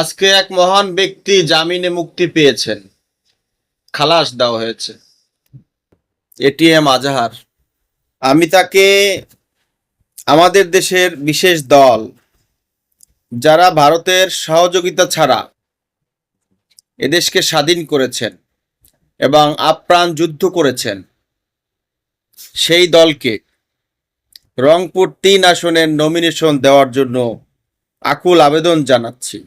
আজকে এক মহান ব্যক্তি জামিনে মুক্তি পেয়েছেন। খালাস দেওয়া হয়েছে। এটিএম আজাহার। আমি তাকে আমাদের দেশের বিশেষ দল, যারা ভারতের সহযোগিতা ছাড়া এদেশকে স্বাধীন করেছেন এবং আপ্রাণ যুদ্ধ করেছেন, সেই দলকে রংপুর তিন আসনের নমিনেশন দেওয়ার জন্য আকুল আবেদন জানাচ্ছি।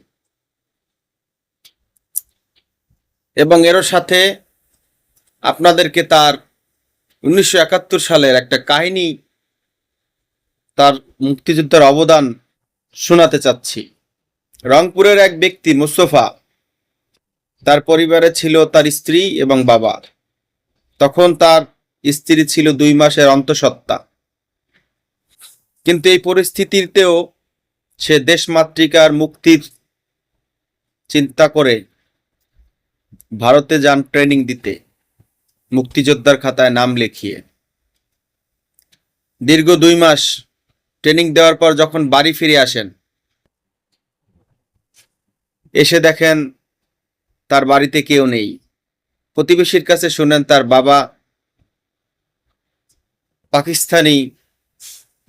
এবং এর সাথে আপনাদেরকে তার উনিশশো একাত্তর সালের একটা কাহিনী, তার মুক্তিযুদ্ধের অবদান শোনাতে চাচ্ছি। রংপুরের এক ব্যক্তি মুস্তফা, তার পরিবারে ছিল তার স্ত্রী এবং বাবা তখন তার স্ত্রী ছিল দুই মাসের অন্তঃসত্ত্বা। কিন্তু এই পরিস্থিতিতেও সে দেশমাতৃকার মুক্তির চিন্তা করে ভারতে যান ট্রেনিং দিতে। মুক্তিযোদ্ধার খাতায় নাম লিখিয়ে। দীর্ঘ দুই মাস ট্রেনিং দেওয়ার পর যখন বাড়ি ফিরে আসেন, এসে দেখেন তার বাড়িতে কেউ নেই। প্রতিবেশীর কাছে শুনেন তার বাবা পাকিস্তানি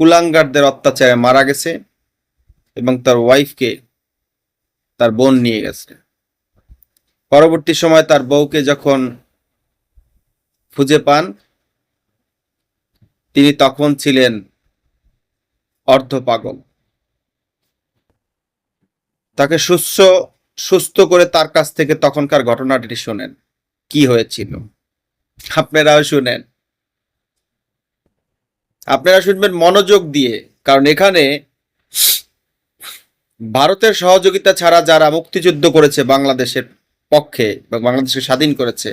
কুলাঙ্গারদের অত্যাচারে মারা গেছে এবং তার ওয়াইফকে তার বোন নিয়ে গেছে। পরবর্তী সময় তার বউকে যখন খুঁজে পান, তিনি তখন ছিলেন অর্ধ পাগল। তাকে সুস্থ সুস্থ করে তার কাছ থেকে তখনকার ঘটনাটি শোনেন। কি হয়েছিল? আপনারাও শুনেন। আপনারা শুনবেন মনোযোগ দিয়ে, কারণ এখানে ভারতের সহযোগিতা ছাড়া যারা মুক্তিযুদ্ধ করেছে বাংলাদেশের পক্ষে বা বাংলাদেশকে স্বাধীন করেছে,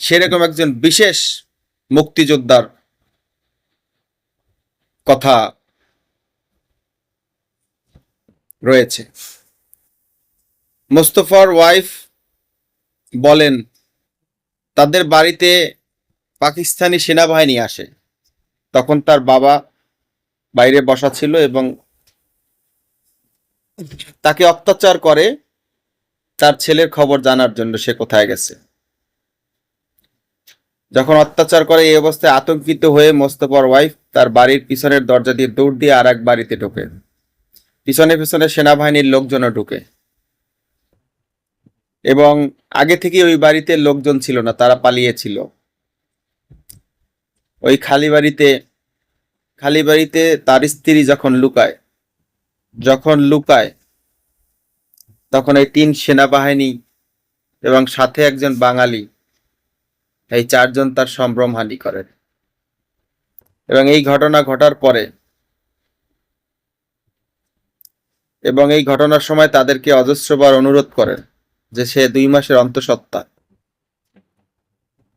সেরকম একজন বিশেষ মুক্তিযোদ্ধার কথা রয়েছে। মোস্তফার ওয়াইফ বলেন, তাদের বাড়িতে পাকিস্তানি সেনাবাহিনী আসে। তখন তার বাবা বাইরে বসা ছিল এবং তাকে অত্যাচার করে তার ছেলের খবর জানার জন্য সে কোথায় গেছে? যখন অত্যাচার করে এই অবস্থায় আতঙ্কিত হয়ে মোস্তফার ওয়াইফ তার বাড়ির পিছনের দরজা দিয়ে দৌড় দিয়ে আর এক বাড়িতে ঢোকে। পিছনে পিছনে সেনাবাহিনীর লোকজনও ঢুকে। এবং আগে থেকে ওই বাড়িতে লোকজন ছিল না, তারা পালিয়েছিল। ওই খালি বাড়িতে খালি বাড়িতে তার স্ত্রী যখন লুকায় যখন লুকায় তখন এই তিন সেনাবাহিনী এবং সাথে একজন বাঙালি, এই চারজন তার সম্ভ্রমহানি করেন। এবং এই ঘটনা ঘটার পরে এবং এই ঘটনার সময় তাদেরকে অজস্রবার অনুরোধ করেন যে সে দুই মাসের অন্তঃসত্ত্বা।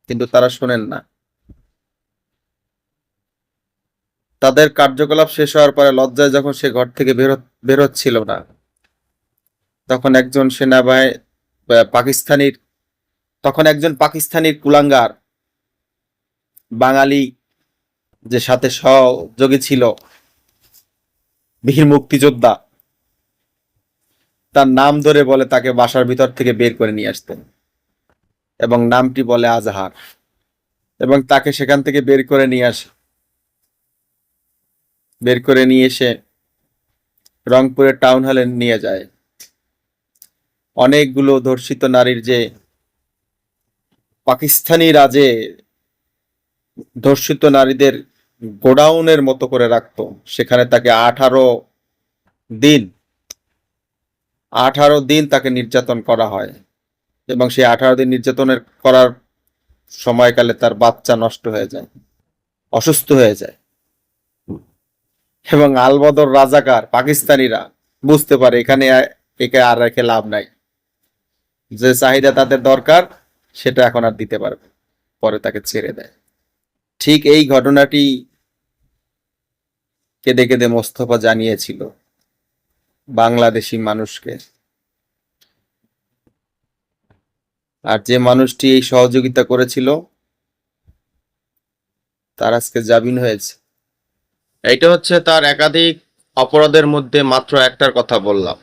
কিন্তু তারা শোনেন না। তাদের কার্যকলাপ শেষ হওয়ার পরে লজ্জায় যখন সে ঘর থেকে বেরো, বেরোচ্ছিল না তখন একজন সেনাবাহিনী পাকিস্তানির, তখন একজন পাকিস্তানির কুলাঙ্গার, বাঙালি যে সাথে সহযোগী ছিল, বীর মুক্তিযোদ্ধা, তার নাম ধরে বলে তাকে বাসার ভিতর থেকে বের করে নিয়ে আসতেন। এবং নামটি বলে আজহার। এবং তাকে সেখান থেকে বের করে নিয়ে আসে। বের করে নিয়ে এসে রংপুরের টাউন হলে নিয়ে যায়। অনেকগুলো ধর্ষিত নারীর যে পাকিস্তানি রাজে ধর্ষিত নারীদের গোডাউনের মতো করে রাখত, সেখানে তাকে আঠারো দিন আঠারো দিন তাকে নির্যাতন করা হয়। এবং সেই আঠারো দিন নির্যাতনের করার সময়কালে তার বাচ্চা নষ্ট হয়ে যায়, অসুস্থ হয়ে যায়। এবং আলবদর রাজাকার পাকিস্তানিরা বুঝতে পারে এখানে একে আর রেখে লাভ নাই। যে চাহিদা তাদের দরকার, সেটা এখন আর দিতে পারবে পরে তাকে ছেড়ে দেয়। ঠিক এই ঘটনাটি কেঁদে কেঁদে মোস্তফা জানিয়েছিল বাংলাদেশি মানুষকে। আর যে মানুষটি এই সহযোগিতা করেছিল, তার আজকে জামিন হয়েছে। এইটা হচ্ছে তার একাধিক অপরাধের মধ্যে মাত্র একটার কথা বললাম।